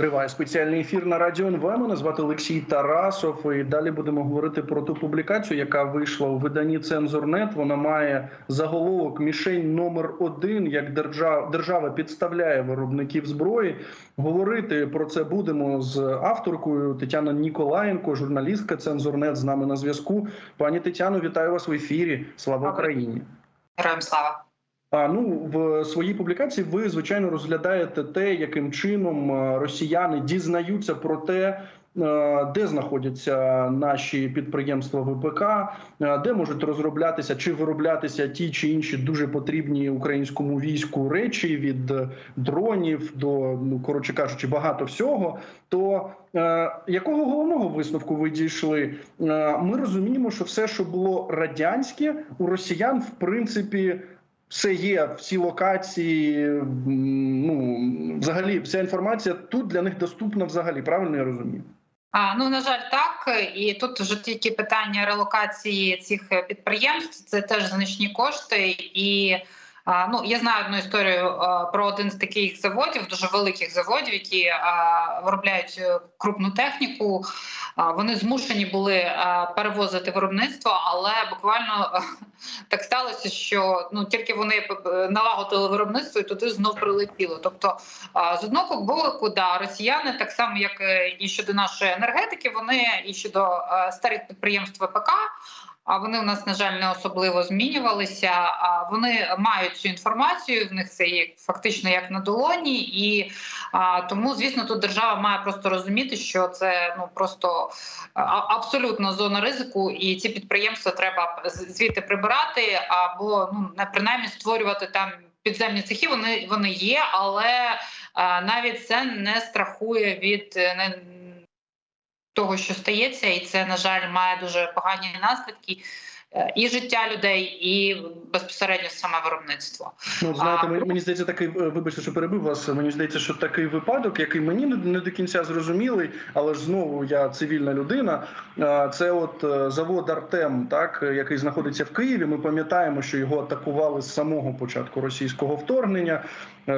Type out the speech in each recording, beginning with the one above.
Триває спеціальний ефір на радіо НВ. Мене звати Олексій Тарасов. І далі будемо говорити про ту публікацію, яка вийшла у виданні Цензорнет. Вона має заголовок мішень номер один. Як держава держава підставляє виробників зброї. Говорити про це будемо з авторкою Тетяна Ніколаєнко, журналістка Цензорнет з нами на зв'язку. Пані Тетяно, вітаю вас в ефірі. Слава Україні! Героям слава. А ну в своїй публікації ви звичайно розглядаєте те, яким чином е, росіяни дізнаються про те, е, де знаходяться наші підприємства ВПК, е, де можуть розроблятися чи вироблятися ті чи інші дуже потрібні українському війську речі від дронів до ну коротше кажучи, багато всього. То е, якого головного висновку ви дійшли? Е, ми розуміємо, що все, що було радянське, у росіян, в принципі. Все є всі локації, ну взагалі, вся інформація тут для них доступна взагалі. Правильно я розумію? А ну на жаль, так і тут вже тільки питання релокації цих підприємств. Це теж значні кошти і. Ну, я знаю одну історію про один з таких заводів, дуже великих заводів, які виробляють е, крупну техніку. Вони змушені були перевозити виробництво, але буквально так сталося, що ну тільки вони налагодили виробництво і туди знов прилетіло. Тобто, з одного боку, да, росіяни, так само як е, і щодо нашої енергетики, вони і щодо старих підприємств ВПК. А вони у нас на жаль не особливо змінювалися. А вони мають цю інформацію. В них це є фактично як на долоні, і а, тому, звісно, тут держава має просто розуміти, що це ну просто а, абсолютно зона ризику, і ці підприємства треба звідти прибирати або ну не принаймні створювати там. Підземні цехи вони вони є, але а, навіть це не страхує від не того, що стається, і це на жаль має дуже погані наслідки. Е, і життя людей, і безпосередньо саме виробництво. Ну знаєте, а, мені здається, такий е, вибачте, що перебив вас. Мені здається, що такий випадок, який мені не до кінця зрозумілий, але ж знову я цивільна людина. Це от е, завод Артем, так який знаходиться в Києві. Ми пам'ятаємо, що його атакували з самого початку російського вторгнення.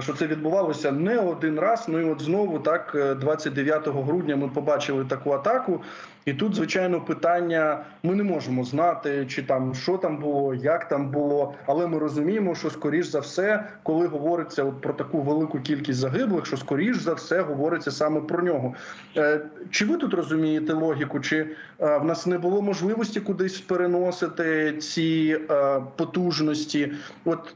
Що це відбувалося не один раз. Ну і от знову так, 29 грудня, ми побачили таку атаку. І тут, звичайно, питання: ми не можемо знати, чи там що там було, як там було, але ми розуміємо, що скоріш за все, коли говориться от про таку велику кількість загиблих, що скоріш за все говориться саме про нього. Е, чи ви тут розумієте логіку? Чи е, в нас не було можливості кудись переносити ці е, потужності? От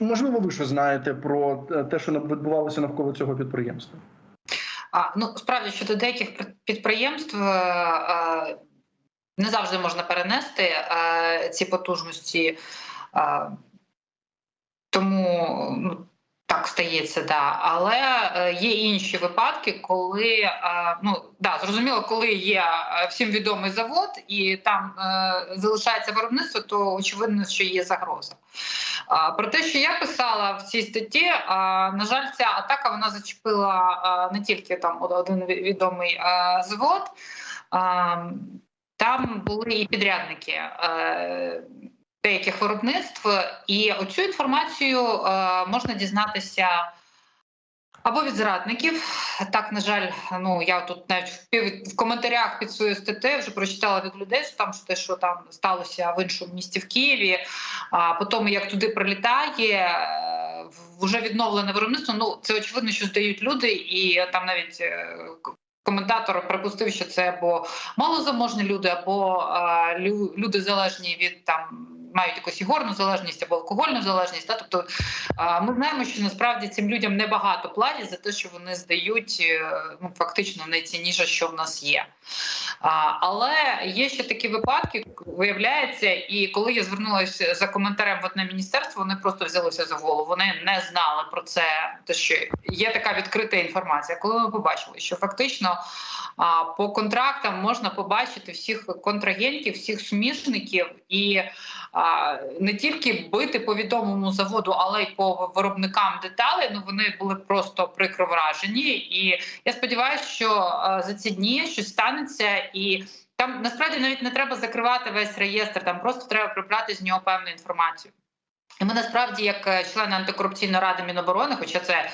можливо, ви що знаєте про те, що відбувалося навколо цього підприємства? А ну справді щодо деяких підприємств е, не завжди можна перенести е, ці потужності, тому ну, так стається, да. Але є інші випадки, коли ну да, зрозуміло, коли є всім відомий завод і там залишається виробництво, то очевидно, що є загроза. Про те, що я писала в цій статті, на жаль, ця атака вона зачепила не тільки там один відомий завод, там були і підрядники деяких виробництв, і оцю інформацію можна дізнатися. Або від зрадників, так на жаль, ну я тут навіть в, в коментарях під свою статтю вже прочитала від людей, що там що те, що там сталося в іншому місті в Києві. А потім як туди прилітає е, вже відновлене виробництво. Ну це очевидно, що здають люди, і там навіть е, коментатор припустив, що це або малозаможні люди, або а, люди залежні від там мають якусь ігорну залежність або алкогольну залежність. Та Тобто ми знаємо, що насправді цим людям небагато платять за те, що вони здають е, ну, фактично найцінніше, що в нас є. Але є ще такі випадки, виявляється, і коли я звернулася за коментарем в одне міністерство, вони просто взялися за голову. Вони не знали про це, те, що є така відкрита інформація. Коли ми побачили, що фактично по контрактам можна побачити всіх контрагентів, всіх суміжників і не тільки бити по відомому заводу, але й по виробникам деталей. Ну вони були просто прикро вражені. І я сподіваюся, що за ці дні щось станеться, і там насправді навіть не треба закривати весь реєстр. Там просто треба прибрати з нього певну інформацію. І ми насправді, як е, члени антикорупційної ради Міноборони, хоча це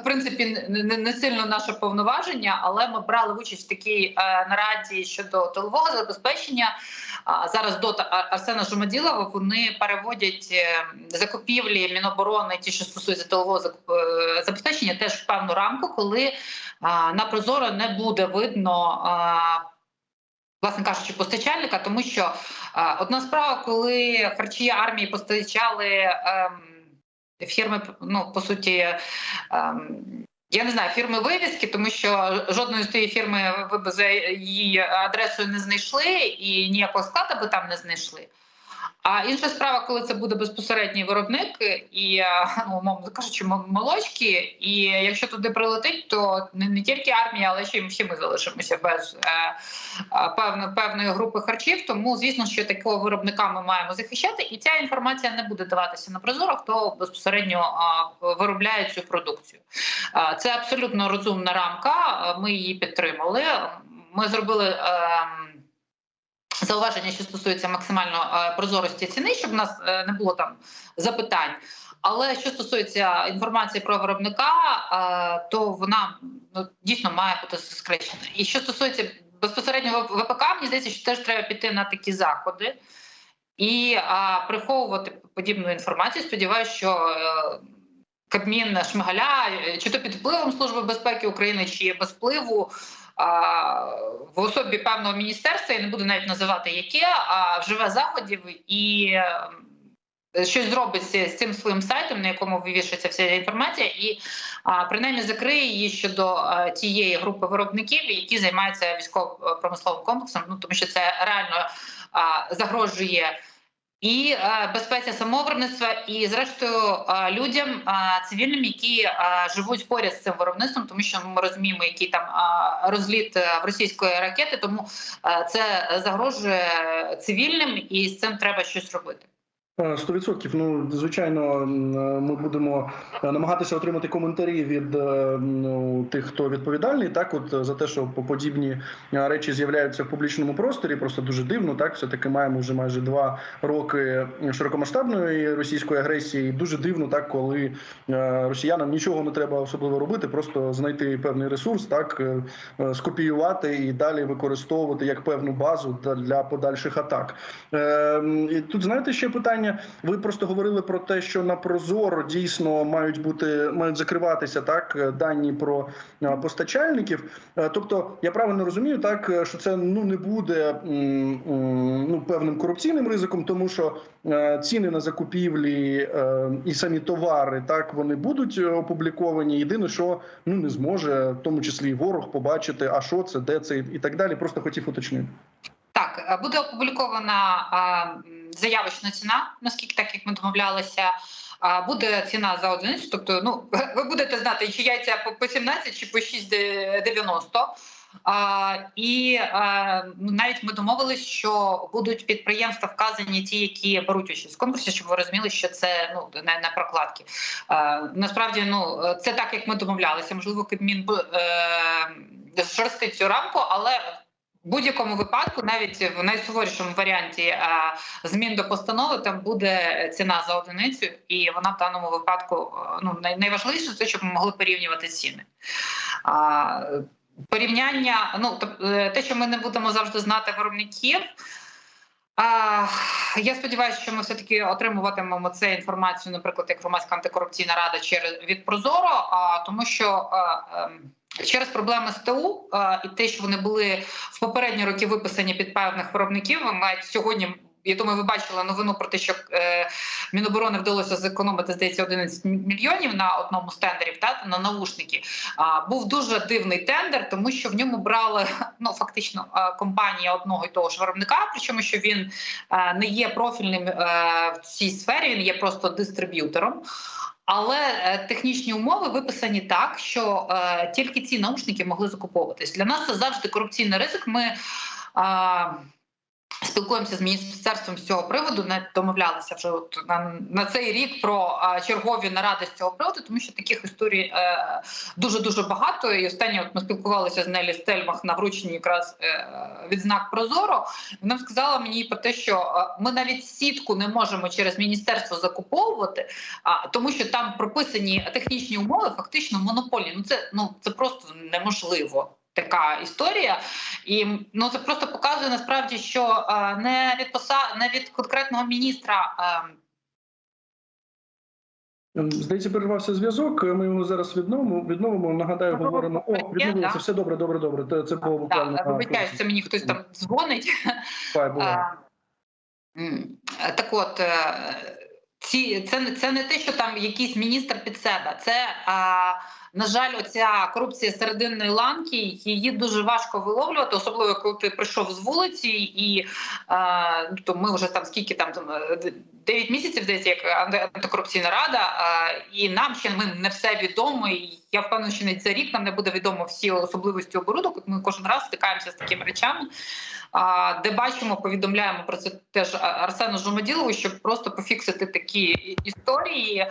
в принципі не, сильно наше повноваження, але ми брали участь в такій е, нараді щодо тилового забезпечення. Зараз до Арсена Жумаділова вони переводять е, закупівлі Міноборони, ті, що стосуються тилового забезпечення, теж в певну рамку, коли на прозоро не буде видно. Власне кажучи, постачальника, тому що а, одна справа, коли харчі армії постачали ем, фірми, ну по суті, ем, я не знаю, фірми вивіски, тому що жодної з тієї фірми ви б за її адресою не знайшли і ніякого складу би там не знайшли. А інша справа, коли це буде безпосередній виробник і е, ну, умовно кажучи, молочки. І якщо туди прилетить, то не, не тільки армія, але ще й всі ми залишимося без е, е, певно, певної групи харчів. Тому звісно, що такого виробника ми маємо захищати, і ця інформація не буде даватися на прозоро, хто безпосередньо е, виробляє цю продукцію. Е, Це абсолютно розумна рамка. е, Ми її підтримали. Ми зробили. ем, Зауваження, що стосується максимально е, прозорості ціни, щоб у нас е, не було там запитань. Але що стосується інформації про виробника, е, то вона ну, дійсно має бути скрещена. І що стосується безпосередньо ВПК, мені здається, що теж треба піти на такі заходи і а, приховувати подібну інформацію. Сподіваюся, що Кабмін Шмигаля, чи то під впливом Служби безпеки України, чи без впливу. В особі певного міністерства я не буду навіть називати яке, а вживе заходів і е, щось зробить з з цим своїм сайтом, на якому вивішується вся інформація, і принаймні закриє її щодо е, тієї групи виробників, які займаються військово-промисловим комплексом. Ну тому що це реально загрожує і безпеці самовиробництва, і зрештою людям цивільним, які живуть поряд з цим виробництвом, тому що ми розуміємо, який там розліт е, в російської ракети, тому це загрожує цивільним, і з цим треба щось робити. Е, Сто відсотків. Ну звичайно, ми будемо е, намагатися отримати коментарі від е, ну, тих, хто відповідальний, так от е, за те, що по- подібні е, речі з'являються в публічному просторі. Просто дуже дивно. Так, все таки маємо вже майже два роки широкомасштабної російської агресії. Дуже дивно, так коли е, росіянам нічого не треба особливо робити, просто знайти певний ресурс, так е, е, скопіювати і далі використовувати як певну базу для- подальших атак. Е, і тут знаєте ще питання. Ви просто говорили про те, що на Прозоро дійсно мають бути мають закриватися так дані про постачальників. Е, Тобто, я правильно розумію, так що це ну не буде ну певним корупційним ризиком, тому що е, ціни на закупівлі е, і самі товари так вони будуть опубліковані. Єдине, що ну не зможе, в тому числі і ворог, побачити, а що це, де це і так далі. Просто хотів уточнити. Так, буде опублікована заявочна ціна, наскільки так як ми домовлялися. А, Буде ціна за одиницю, тобто, ну ви будете знати, чи яйця по- по 17, чи по 6,90. А, і ну, навіть ми домовились, що будуть підприємства вказані ті, які беруть участь в конкурсі, щоб ви розуміли, що це ну не, не прокладки. Насправді, ну це так, як ми домовлялися. Можливо, Кабмін е, жорстить цю рамку, але будь-якому випадку, навіть в найсуворішому варіанті е, змін до постанови, там буде ціна за одиницю, і вона в даному випадку е, ну найважливіше це, щоб ми могли порівнювати ціни. А, порівняння, ну е, те, що ми не будемо завжди знати виробників. А, я сподіваюся, що ми все таки отримуватимемо цю інформацію, наприклад, як громадська антикорупційна рада через від Прозоро, а тому, що е, ем, через проблеми з ТУ е, і те, що вони були в попередні роки виписані під певних виробників, навіть сьогодні. Я думаю, ви бачили новину про те, що е, Міноборони вдалося зекономити здається 11 мільйонів на одному з тендерів та на наушники. А, був дуже дивний тендер, тому що в ньому брали ну фактично компанія одного і того ж виробника. Причому що він е, не є профільним е, в цій сфері, він є просто дистриб'ютором. Але е, технічні умови виписані так, що е, тільки ці наушники могли закуповуватись. Для нас це завжди корупційний ризик. Ми Спілкуємося з міністерством з цього приводу. Не домовлялися вже от на, на цей рік про а, чергові наради з цього приводу, тому що таких історій дуже дуже багато. І останнє от ми спілкувалися з Нелі Стельмах на врученні якраз е, відзнак Прозоро. Вона сказала мені про те, що е, ми навіть сітку не можемо через міністерство закуповувати, а тому, що там прописані технічні умови, фактично монопольні. Ну це ну це просто неможливо. Така історія, і ну це просто показує насправді, що е, не від поса не від конкретного міністра. Е, Ем, Здається, перервався зв'язок. Ми його зараз відновимо. Відновимо. Нагадаю, Добре, говоримо. О, відновилося. да. Все добре, добре, добре. Це- було буквально. да, вибачаюсь, це мені хтось там дзвонить. Хай було. Е, Так от, е, ці, це, не- це не те, що там якийсь міністр під себе. Це, а, на жаль, оця корупція серединної ланки, її дуже важко виловлювати, особливо коли ти прийшов з вулиці, і а, ну, то ми вже там скільки там, е, 9 місяців, здається, як антикорупційна рада, а, і нам ще ми не все відомо. І я впевнена, що навіть за рік нам не буде відомо всі особливості оборудок. Ми кожен раз стикаємося з такими речами. Де бачимо, повідомляємо про це теж Арсену Жумаділову, щоб просто пофіксити такі історії.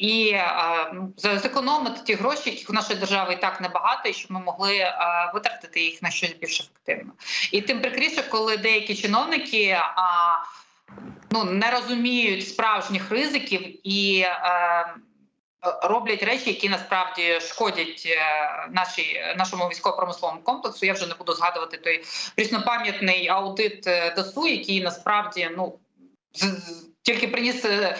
І ну, зекономити ті гроші, яких у нашої держави і так небагато, і щоб ми могли витратити їх на щось більш ефективне. І тим прикріше, коли деякі чиновники ну, не розуміють справжніх ризиків і роблять речі, які насправді шкодять е, нашій, нашому військово-промисловому комплексу. Я вже не буду згадувати той пріснопам'ятний аудит е, ДАСУ, який насправді ну тільки приніс е,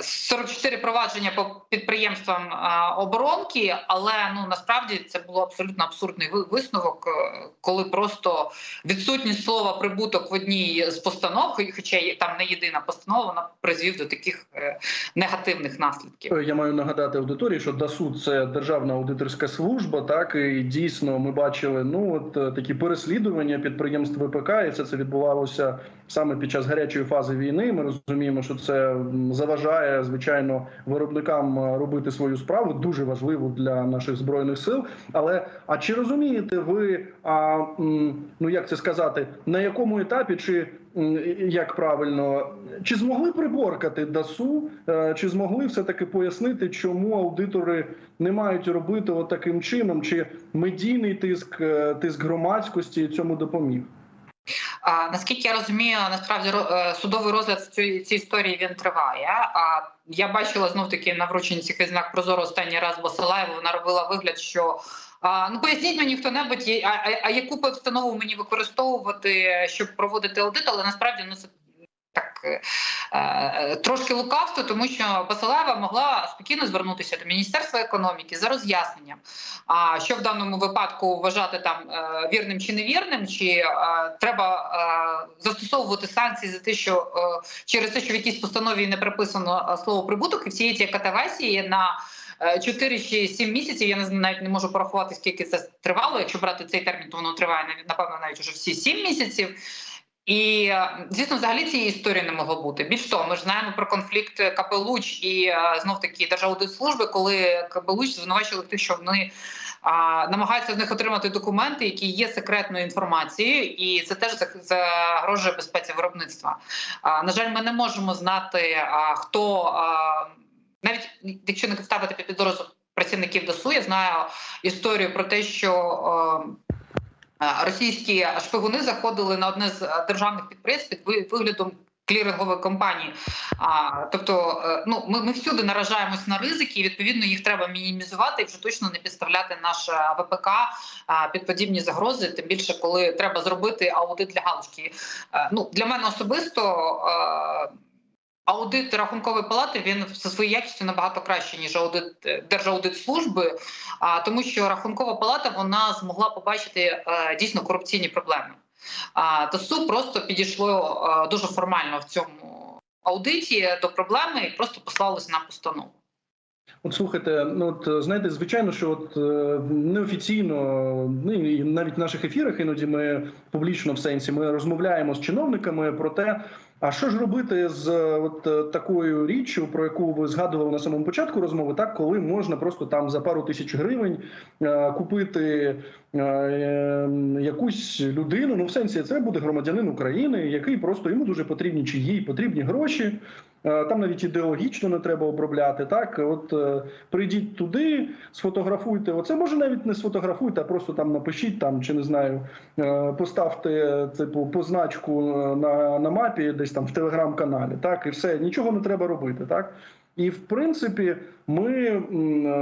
44 провадження по підприємствам е, оборонки, але ну насправді це було абсолютно абсурдний ви- висновок, е, коли просто відсутність слова прибуток в одній з постанов, хо- хоча там не єдина постанова, вона призвів до таких е, негативних наслідків. Я маю нагадати аудиторії, що ДАСУ це державна аудиторська служба. Так і дійсно ми бачили ну от такі переслідування підприємств ВПК, і все це відбувалося саме під час гарячої фази війни. Ми розуміємо, що це заважає звичайно виробникам е, робити свою справу, дуже важливу для наших збройних сил. Але а чи розумієте ви, а ну як це сказати, на якому етапі чи як правильно, чи змогли приборкати ДАСУ, е, чи змогли все таки пояснити, чому аудитори не мають робити от чином, чи медійний тиск, е, тиск громадськості цьому допоміг? Наскільки я розумію, насправді е, судовий розгляд цієї цієї історії він триває. А я бачила знов таки на врученні цих знак прозоро останній раз Басилаєва, Вона робила вигляд, що а, ну поясніть мені хто-небудь, а, а, а яку постанову мені використовувати, щоб проводити аудит, але насправді ну це. Е, е, трошки лукавство, тому що Басилаєва могла спокійно звернутися до міністерства економіки за роз'ясненням. А що в даному випадку вважати там е, вірним чи невірним, чи треба застосовувати санкції за те, що через те, що в якійсь постанові не приписано слово прибуток, і всієї цієї катавасії на е, 4 чи 7 місяців. Я не знаю, навіть не можу порахувати, скільки це тривало. Якщо брати цей термін, то воно триває напевно навіть уже всі 7 місяців. І е, звісно, взагалі цієї історії не могло бути. Більш того, ми ж знаємо про конфлікт КПЛУЧ і знов таки Держаудитслужби, коли КПЛУЧ звинувачили те, що вони а, намагаються з них отримати документи, які є секретною інформацією, і це теж загрожує безпеці виробництва. А, на жаль, ми не можемо знати, а, хто а, навіть якщо не ставити під підозру працівників ДСУ, я знаю історію про те, що. а, Е, Російські шпигуни заходили на одне з е, державних підприємств під ви- виглядом клірингової компанії. А, тобто, е, ну ми, ми всюди наражаємось на ризики, і відповідно їх треба мінімізувати і вже точно не підставляти наше ВПК а, під подібні загрози. Тим більше, коли треба зробити аудит для галузки. Е, Ну для мене особисто. Аудит рахункової палати він за своєю якістю набагато краще ніж аудит е, Держаудитслужби, а тому, що рахункова палата вона змогла побачити е, дійсно корупційні проблеми. А ТСУ просто підійшло е, дуже формально в цьому аудиті до проблеми і просто послалося на постанову. От слухайте, ну от знаєте, звичайно, що от неофіційно, ну і навіть в наших ефірах іноді ми публічно в сенсі ми розмовляємо з чиновниками про те, А що ж робити з е, от е, такою річчю, про яку ви згадували на самому початку розмови, так коли можна просто там за пару тисяч гривень е, купити е, е, якусь людину? Ну в сенсі це буде громадянин України, який просто йому дуже потрібні чи їй потрібні гроші. Е, Там навіть ідеологічно не треба обробляти. Так, от е, прийдіть туди, сфотографуйте. Оце може навіть не сфотографуйте, а просто там напишіть там, чи не знаю, е, поставте типу позначку на, на мапі, десь там в телеграм-каналі. Так, і все, нічого не треба робити. Так. І в принципі, ми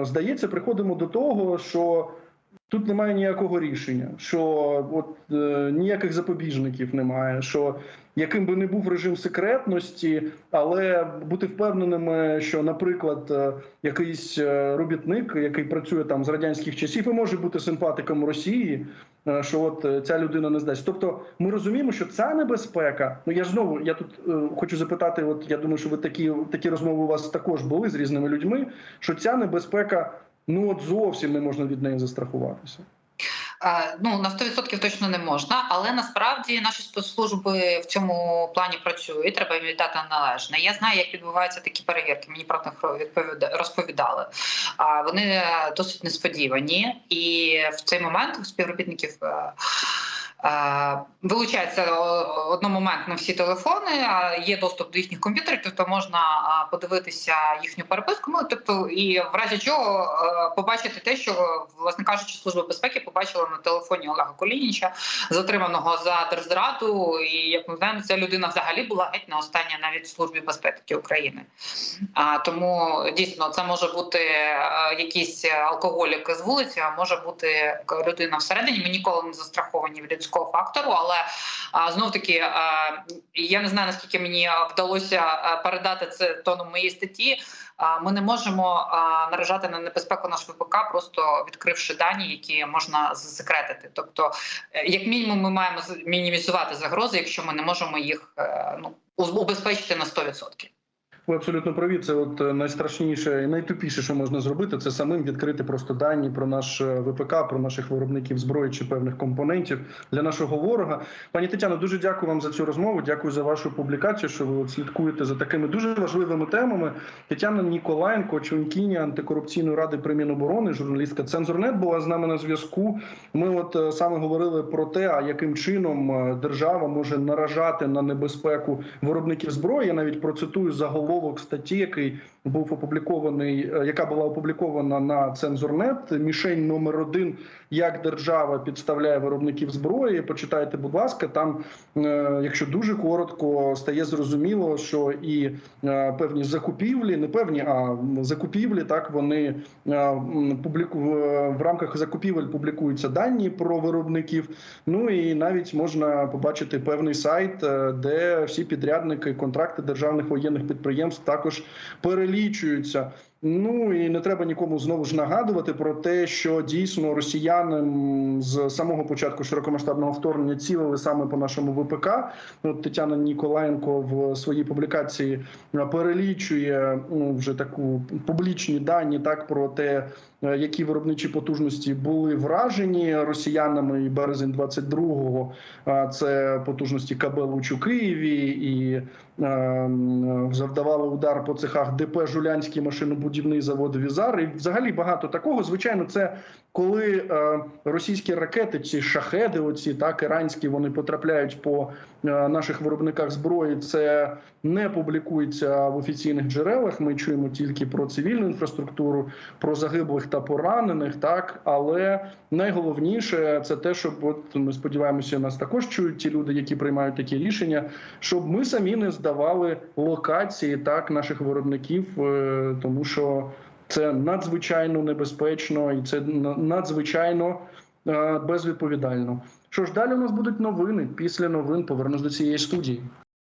здається, приходимо до того, що тут немає ніякого рішення, що от е, ніяких запобіжників немає. що яким би не був режим секретності, але бути впевненими, що, наприклад, е, якийсь е, робітник, який працює там з радянських часів, і може бути симпатиком Росії, е, що от е, ця людина не здасть. Тобто, ми розуміємо, що ця небезпека. Ну я ж знову я тут е, хочу запитати. От я думаю, що ви такі такі розмови у вас також були з різними людьми. Що ця небезпека ну от зовсім не можна від неї застрахуватися. Е, Ну на 100% точно не можна, але насправді наші спецслужби в цьому плані працюють. Треба їм віддати належне. Я знаю, як відбуваються такі перевірки. Мені про них розповідали. А вони е, досить несподівані, і в цей момент у співробітників. Е, е, одномоментно всі телефони, є доступ до їхніх комп'ютерів, тобто можна подивитися їхню переписку. Ну тобто, і в разі чого е, побачити те, що власне кажучи, служба безпеки побачила на телефоні Олега Колініча, затриманого за держзраду. І як ми знаємо, ця людина взагалі була геть не остання навіть в службі безпеки України. А тому дійсно це може бути е, якийсь алкоголік з вулиці, а може бути людина всередині. Ми ніколи не застраховані від людського фактору, але знов таки я не знаю наскільки мені вдалося передати це тоном моєї статті. Ми не можемо наражати на небезпеку наш ВПК, просто відкривши дані, які можна засекретити. Тобто, е, як мінімум, ми маємо мінімізувати загрози, якщо ми не можемо їх е, ну убезпечити на 100%. Ви абсолютно праві. Це от е, найстрашніше і найтупіше, що можна зробити, це самим відкрити просто дані про наш е, ВПК, про наших виробників зброї чи певних компонентів для нашого ворога. Пані Тетяно, дуже дякую вам за цю розмову. Дякую за вашу публікацію. Що ви слідкуєте за такими дуже важливими темами. Тетяна Ніколаєнко, членкиня антикорупційної ради при Міноборони, журналістка Цензурнет була з нами на зв'язку. Ми от е, саме говорили про те, а яким чином держава може наражати на небезпеку виробників зброї. Я навіть процитую заголовок статті, який був опублікований, е, яка була опублікована на цензурнет. Мішень номер один, як держава підставляє виробників зброї. Почитайте, будь ласка, там, е, якщо дуже коротко, стає зрозуміло, що і е, певні закупівлі, не певні, а закупівлі, так вони публіку в- рамках закупівель публікуються дані про виробників. Ну і навіть можна побачити певний сайт, де всі підрядники, контракти державних воєнних підприємств також перелічуються. Ну і не треба нікому знову ж нагадувати про те, що дійсно росіяни з самого початку широкомасштабного вторгнення цілили саме по нашому ВПК. От Тетяна Ніколаєнко в своїй публікації е, перелічує ну, вже таку публічні дані так про те, е, які виробничі потужності були вражені росіянами і березень 22-го. а Це потужності КБ «Луч» у Києві і е, завдавали удар по цехах ДП Жулянський машинобудівний завод Візар. І взагалі багато такого. Звичайно, це коли е, російські ракети, ці шахеди, оці так іранські, вони потрапляють по е, наших виробниках зброї. Це не публікується в офіційних джерелах. Ми чуємо тільки про цивільну інфраструктуру, про загиблих та поранених. Так, але найголовніше це те, щоб от ми сподіваємося, нас також чують ті люди, які приймають такі рішення, щоб ми самі не здавали локації так наших виробників, е, тому що це надзвичайно небезпечно і це надзвичайно е, безвідповідально. Що ж, далі у нас будуть новини. Після новин повернусь до цієї студії.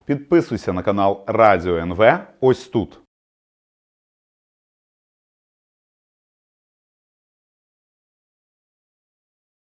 Підписуйся на канал Радіо НВ ось тут.